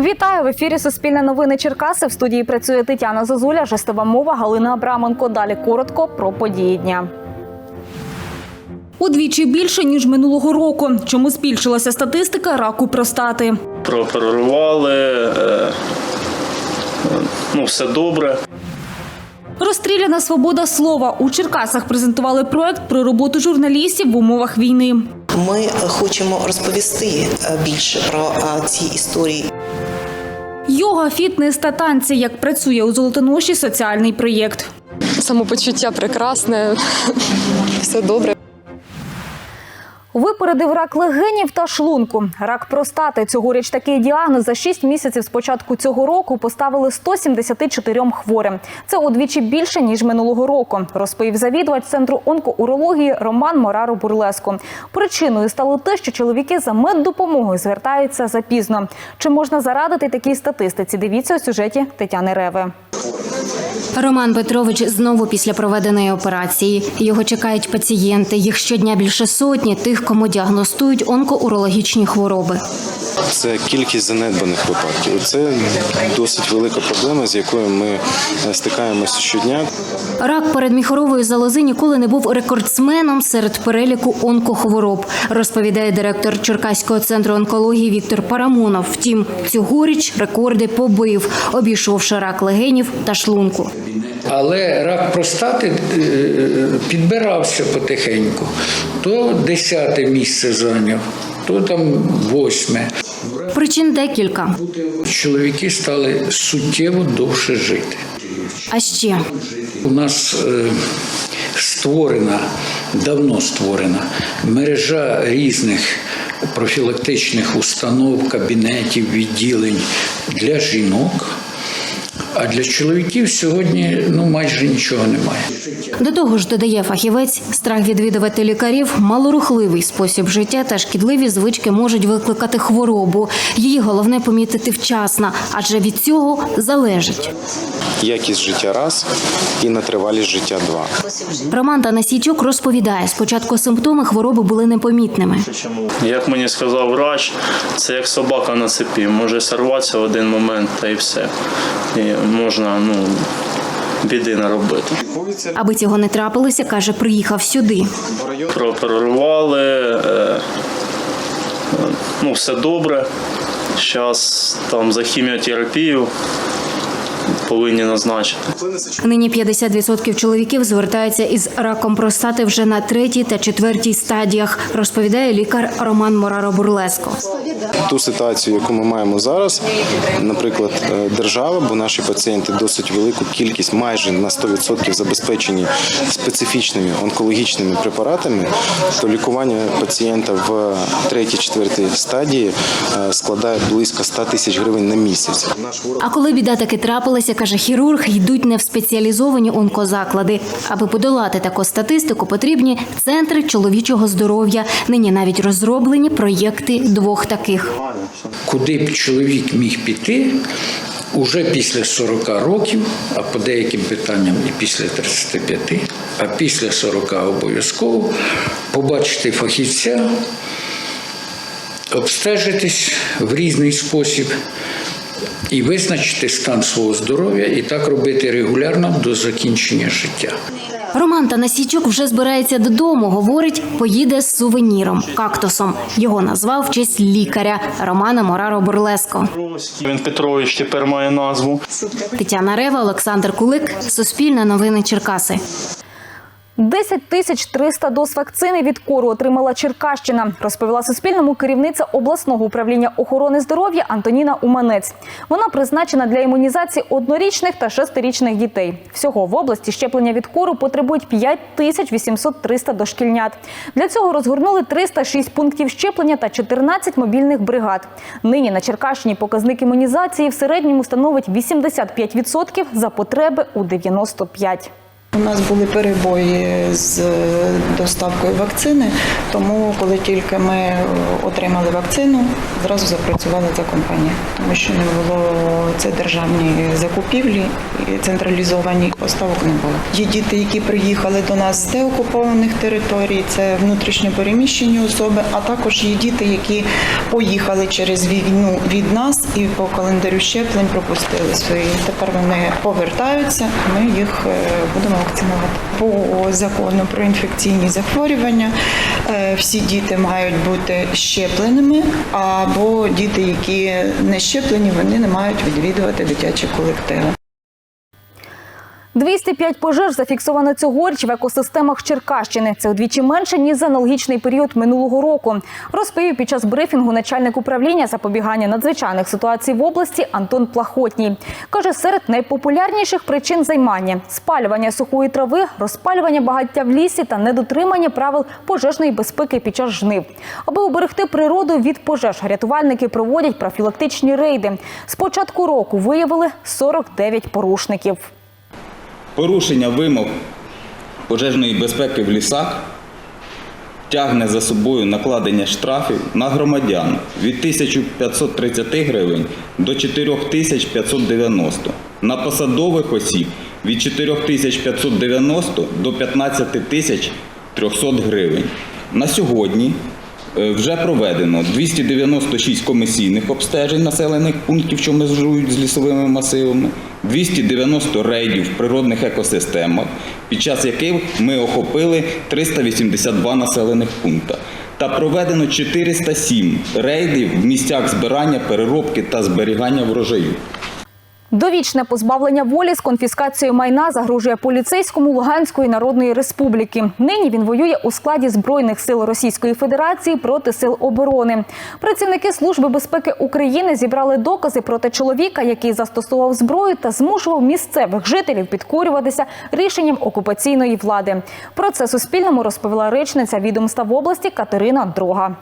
Вітаю в ефірі Суспільне новини Черкаси. В студії працює Тетяна Зозуля, жестова мова Галина Абраменко. Далі коротко про події дня. Удвічі більше ніж минулого року. Чому збільшилася статистика раку простати? прооперували, е, ну, все добре. Розстріляна свобода слова у Черкасах презентували проект про роботу журналістів в умовах війни. Ми хочемо розповісти е, більше про е, ці історії. Йога, фітнес та танці. Як працює у Золотоноші соціальний проєкт. самопочуття прекрасне, все добре. Випередив рак легенів та шлунку. Рак простати. Цьогоріч такий діагноз за 6 місяців з початку цього року поставили 174 хворим. Це удвічі більше ніж минулого року. Розповів завідувач центру онкоурології Роман Мораро Бурлеско. Причиною стало те, що чоловіки за меддопомогою звертаються запізно. Чи можна зарадити такій статистиці? Дивіться у сюжеті Тетяни Реви. Роман Петрович знову після проведеної операції. Його чекають пацієнти. Їх щодня більше сотні тих, кому діагностують онкоурологічні хвороби. Це кількість занедбаних випадків. Це досить велика проблема, з якою ми е, стикаємося щодня. Рак передміхорової залози ніколи не був рекордсменом серед переліку онкохвороб, розповідає директор Черкаського центру онкології Віктор Парамонов. Втім, цьогоріч рекорди побив, обійшовши рак легенів та шлунку. Але рак простати е, підбирався потихеньку. То десяте місце зайняв, то там восьме. Причин декілька. Чоловіки стали суттєво довше жити. А ще У нас е, створена, давно створена мережа різних профілактичних установ, кабінетів, відділень для жінок. А для чоловіків сьогодні ну майже нічого немає. До того ж, додає фахівець, страх відвідувати лікарів, малорухливий спосіб життя та шкідливі звички можуть викликати хворобу. Її головне помітити вчасно, адже від цього залежить. Якість життя раз і нетривалість життя два. Роман Танасійчук розповідає, спочатку симптоми хвороби були непомітними. Як мені сказав врач, це як собака на цепі. Може сорватися в один момент та і все. І можна ну, біди наробити. Аби цього не трапилося, каже, приїхав сюди. Прооперували, е, е, ну, все добре. Зараз там за хіміотерапію повинні назначити. Нині 50% чоловіків звертаються із раком простати вже на третій та четвертій стадіях, розповідає лікар Роман Мораро Бурлеско. Ту ситуацію, яку ми маємо зараз, наприклад, е, держава, бо наші пацієнти досить велику кількість, майже на 100% забезпечені специфічними онкологічними препаратами, то лікування пацієнта в третій, четвертій стадії е, складає близько 100 тисяч гривень на місяць. А коли біда таки трапилася, каже хірург, йдуть не в спеціалізовані онкозаклади. Аби подолати таку статистику, потрібні центри чоловічого здоров'я. Нині навіть розроблені проєкти двох таких. Куди б чоловік міг піти уже після 40 років, а по деяким питанням і після 35, а після 40 обов'язково побачити фахівця, обстежитись в різний спосіб і визначити стан свого здоров'я, і так робити регулярно до закінчення життя. Роман Танасійчук вже збирається додому. Говорить, поїде з сувеніром кактусом. Його назвав в честь лікаря Романа Мораро Бурлеско. Він Петрович тепер має назву. Тетяна Рева, Олександр Кулик, Суспільне новини Черкаси. 10 тисяч 300 доз вакцини від кору отримала Черкащина, розповіла Суспільному керівниця обласного управління охорони здоров'я Антоніна Уманець. Вона призначена для імунізації однорічних та шестирічних дітей. Всього в області щеплення від кору потребують 5 тисяч 800 300 дошкільнят. Для цього розгорнули 306 пунктів щеплення та 14 мобільних бригад. Нині на Черкащині показник імунізації в середньому становить 85% за потреби у 95%. У нас були перебої з доставкою вакцини, тому коли тільки ми е, отримали вакцину, зразу запрацювала ця компанія, тому що не було це державні закупівлі централізовані поставок не було. Є діти, які приїхали до нас з деокупованих територій, це внутрішньо переміщені особи, а також є діти, які поїхали через війну від нас і по календарю щеплень пропустили свої. Тепер вони повертаються. Ми їх е, будемо вакцинувати. По закону про інфекційні захворювання е, всі діти мають бути щепленими, або діти, які не щеплені, вони не мають відвідувати дитячі колективи. 205 пожеж зафіксовано цьогоріч в екосистемах Черкащини. Це удвічі менше ніж за аналогічний період минулого року. Розповів під час брифінгу начальник управління запобігання надзвичайних ситуацій в області Антон Плахотній. Каже, серед найпопулярніших причин займання спалювання сухої трави, розпалювання багаття в лісі та недотримання правил пожежної безпеки під час жнив. Аби уберегти природу від пожеж, рятувальники проводять профілактичні рейди. З початку року виявили 49 порушників. Порушення вимог пожежної безпеки в лісах тягне за собою накладення штрафів на громадян від 1530 гривень до 4590, на посадових осіб від 4590 до 15300 гривень. На сьогодні вже проведено 296 комісійних обстежень населених пунктів, що межують з лісовими масивами, 290 рейдів в природних екосистемах, під час яких ми охопили 382 населених пункта. Та проведено 407 рейдів в місцях збирання, переробки та зберігання врожаю. Довічне позбавлення волі з конфіскацією майна загрожує поліцейському Луганської Народної Республіки. Нині він воює у складі збройних сил Російської Федерації проти сил оборони. Працівники Служби безпеки України зібрали докази проти чоловіка, який застосував зброю та змушував місцевих жителів підкорюватися рішенням окупаційної влади. Про це Суспільному розповіла речниця відомства в області Катерина Дрога.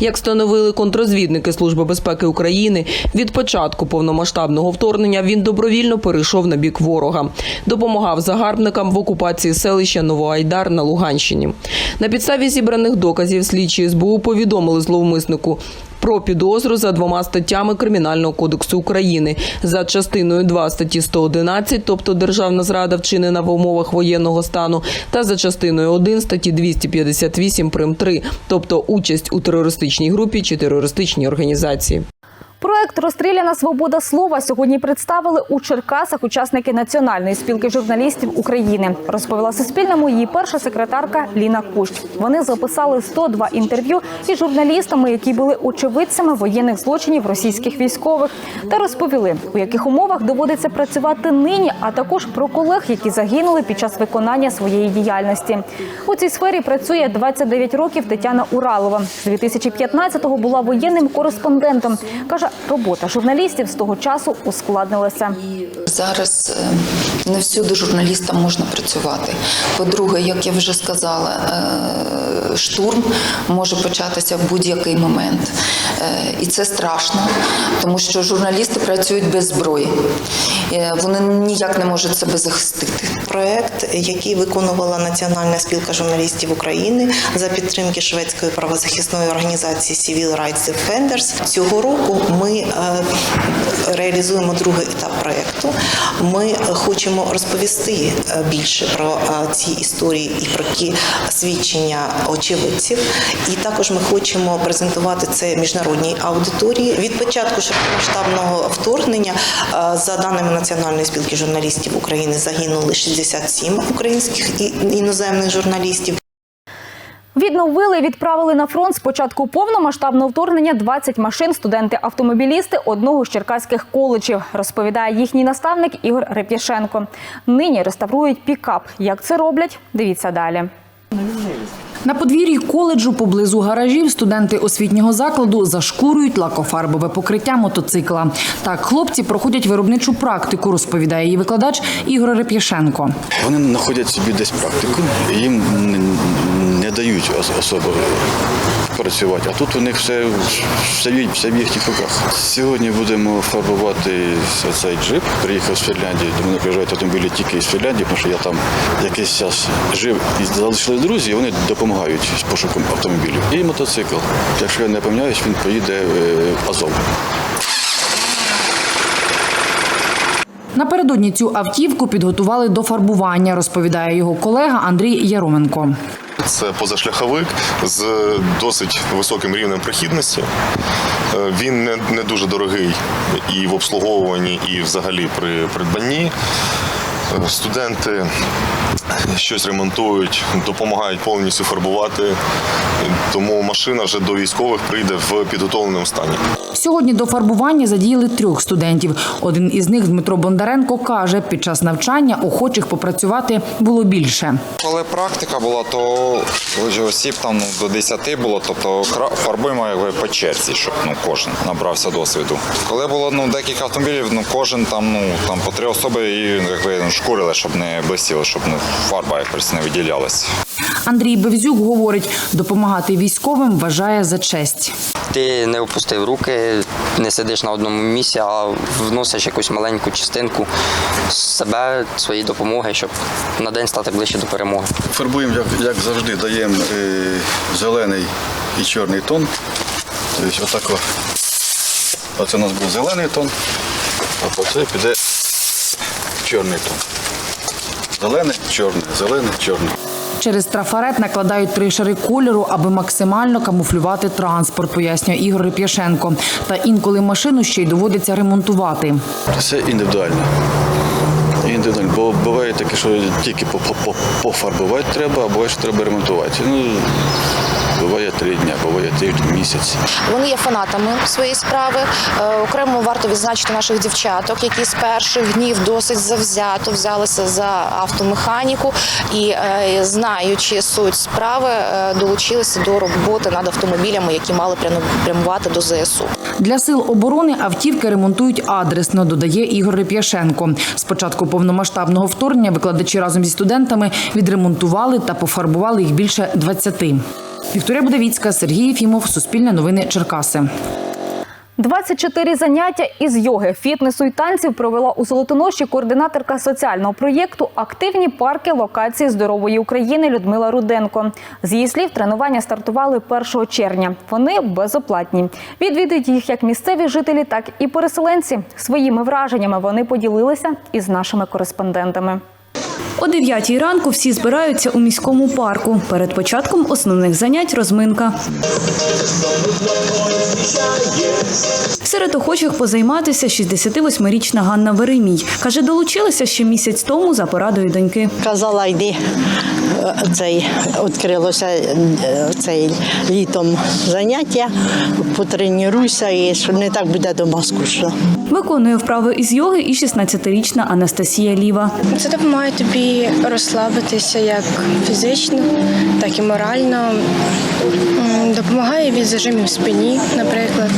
Як встановили контрозвідники Служби безпеки України, від початку повномасштабного вторгнення він добровільно перейшов на бік ворога, допомагав загарбникам в окупації селища Новоайдар на Луганщині. На підставі зібраних доказів слідчі СБУ повідомили зловмиснику. Про підозру за двома статтями Кримінального кодексу України за частиною 2 статті 111, тобто державна зрада вчинена в умовах воєнного стану, та за частиною 1 статті 258 прим 3, тобто участь у терористичній групі чи терористичній організації. Проект Розстріляна свобода слова сьогодні представили у Черкасах учасники Національної спілки журналістів України. Розповіла Суспільному її перша секретарка Ліна Кущ. Вони записали 102 інтерв'ю із журналістами, які були очевидцями воєнних злочинів російських військових, та розповіли, у яких умовах доводиться працювати нині, а також про колег, які загинули під час виконання своєї діяльності. У цій сфері працює 29 років Тетяна Уралова. З 2015-го була воєнним кореспондентом. каже, робота журналістів з того часу ускладнилася. Зараз е, не всюди журналістам можна працювати. По-друге, як я вже сказала, е, штурм може початися в будь-який момент. Е, І це страшно, тому що журналісти працюють без зброї. Е, Вони ніяк не можуть себе захистити. Проект, який виконувала Національна спілка журналістів України за підтримки шведської правозахисної організації Civil Rights Defenders. Цього року ми реалізуємо другий етап проекту. Ми хочемо розповісти е, більше про е, ці історії і про ті свідчення очевидців. І також ми хочемо презентувати це міжнародній аудиторії. Від початку широкомасштабного вторгнення, е, за даними Національної спілки журналістів України, загинули 67 українських і іноземних журналістів. Відновили і відправили на фронт з початку повномасштабного вторгнення 20 машин студенти-автомобілісти одного з черкаських коледжів, розповідає їхній наставник Ігор Реп'яшенко. Нині реставрують пікап. Як це роблять? Дивіться далі. На подвір'ї коледжу поблизу гаражів студенти освітнього закладу зашкурюють лакофарбове покриття мотоцикла. Так, хлопці проходять виробничу практику, розповідає її викладач Ігор Реп'яшенко. Вони знаходять собі десь практику, їм не дають ос- особо працювати. А тут у них все, все, все в їхніх руках. Сьогодні будемо фарбувати цей джип. Приїхав з Фінляндії. До мене приїжджають автомобілі тільки з Фінляндії, тому що я там якийсь час жив і залишились друзі, і вони допомагають з пошуком автомобілів. І мотоцикл. Якщо я не помиляюсь, він поїде е, в Азов. Напередодні цю автівку підготували до фарбування, розповідає його колега Андрій Яроменко. Це позашляховик з досить високим рівнем прохідності. Е, Він не, не дуже дорогий і в обслуговуванні, і взагалі при придбанні. Е, Студенти щось ремонтують, допомагають повністю фарбувати. Тому машина вже до військових прийде в підготовленому стані. Сьогодні до фарбування задіяли трьох студентів. Один із них, Дмитро Бондаренко, каже, під час навчання охочих попрацювати було більше. Коли практика була, то осіб там ну, до 10 було, тобто фарбуємо якби по черзі, щоб ну кожен набрався досвіду. Коли було ну декілька автомобілів, ну кожен там ну там по три особи і якби ну, шкурили, щоб не блистіло, щоб ну фарба якось не виділялася. Андрій Бевзюк говорить, допомагати військовим вважає за честь. Ти не опустив руки, не сидиш на одному місці, а вносиш якусь маленьку частинку себе, своєї допомоги, щоб на день стати ближче до перемоги. Фарбуємо, як, як завжди, даємо е, зелений і чорний тон. Тобто отако. Оце у нас був зелений тон, а по це піде чорний тон. Зелений, чорне, зелене, чорне. Через трафарет накладають три шари кольору, аби максимально камуфлювати транспорт, пояснює Ігор Реп'яшенко. Та інколи машину ще й доводиться ремонтувати. Це індивідуально. Індивідуально. Бо буває таке, що тільки по- по- по- пофарбувати треба, а буває, що треба ремонтувати. Ну, буває три дні, буває тиждень, місяць. Вони є фанатами своєї справи. Е, Окремо варто відзначити наших дівчаток, які з перших днів досить завзято взялися за автомеханіку і, е, знаючи суть справи, е, долучилися до роботи над автомобілями, які мали прямувати до ЗСУ. Для сил оборони автівки ремонтують адресно, додає Ігор Реп'яшенко. З початку повномасштабного вторгнення викладачі разом зі студентами відремонтували та пофарбували їх більше 20. Вікторія Будовіцька, Сергій Єфімов, Суспільне новини Черкаси. 24 заняття із йоги, фітнесу і танців провела у Золотоноші координаторка соціального проєкту Активні парки локації здорової України Людмила Руденко. З її слів, тренування стартували 1 червня. Вони безоплатні. Відвідують їх як місцеві жителі, так і переселенці. Своїми враженнями вони поділилися із нашими кореспондентами. О 9 ранку всі збираються у міському парку. Перед початком основних занять розминка. Серед охочих позайматися 68-річна Ганна Веремій. Каже, долучилася ще місяць тому за порадою доньки. Казала, йди цей відкрилося е, цей літом заняття, потренуйся і що не так буде дома скучно. Виконує вправи із йоги і 16-річна Анастасія Ліва. Це допомагає тобі розслабитися як фізично, так і морально. Допомагає від зажимів в спині, наприклад.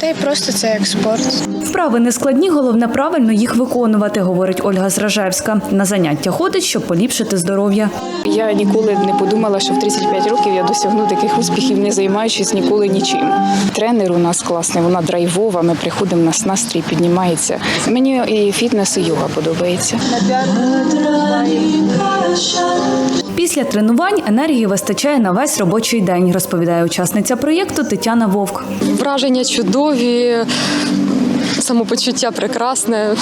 Та й просто це як спорт. Вправи не складні, головне правильно їх виконувати, говорить Ольга Зражевська. На заняття ходить, щоб поліпшити здоров'я. Я ніколи не подумала, що в 35 років я досягну таких успіхів, не займаючись ніколи нічим. Тренер у нас класний, вона драйвова. Ми приходимо, у нас настрій піднімається. Мені і фітнес, і йога подобається. Після тренувань енергії вистачає на весь робочий день, розповідає учасниця проєкту Тетяна Вовк. Враження чудові, самопочуття прекрасне,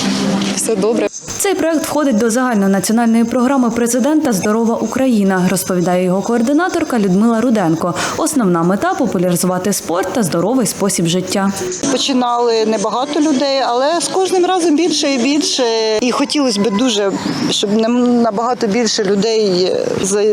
все добре. Цей проект входить до загальнонаціональної програми президента Здорова Україна, розповідає його координаторка Людмила Руденко. Основна мета популяризувати спорт та здоровий спосіб життя. Починали небагато людей, але з кожним разом більше і більше. І хотілося б дуже, щоб набагато більше людей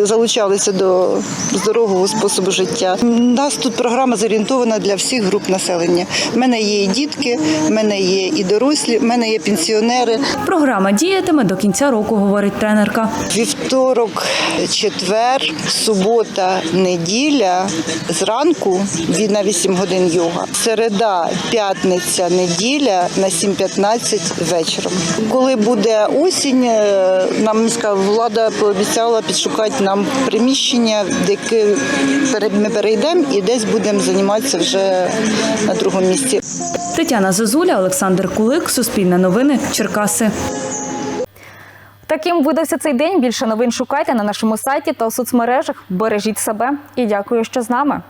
залучалися до здорового способу життя. У нас тут програма зорієнтована для всіх груп населення. У мене є і дітки, в мене є і дорослі, в мене є пенсіонери. Програма діятиме до кінця року, говорить тренерка. Вівторок, четвер, субота, неділя зранку від на 8 годин йога. Середа, п'ятниця, неділя на 7.15 вечором. Коли буде осінь, е, нам міська влада пообіцяла підшукати нам приміщення, де яке ми перейдемо і десь будемо займатися вже на другому місці. Тетяна Зозуля, Олександр Кулик, Суспільне новини, Черкаси. Таким видався цей день. Більше новин шукайте на нашому сайті та у соцмережах. Бережіть себе і дякую, що з нами.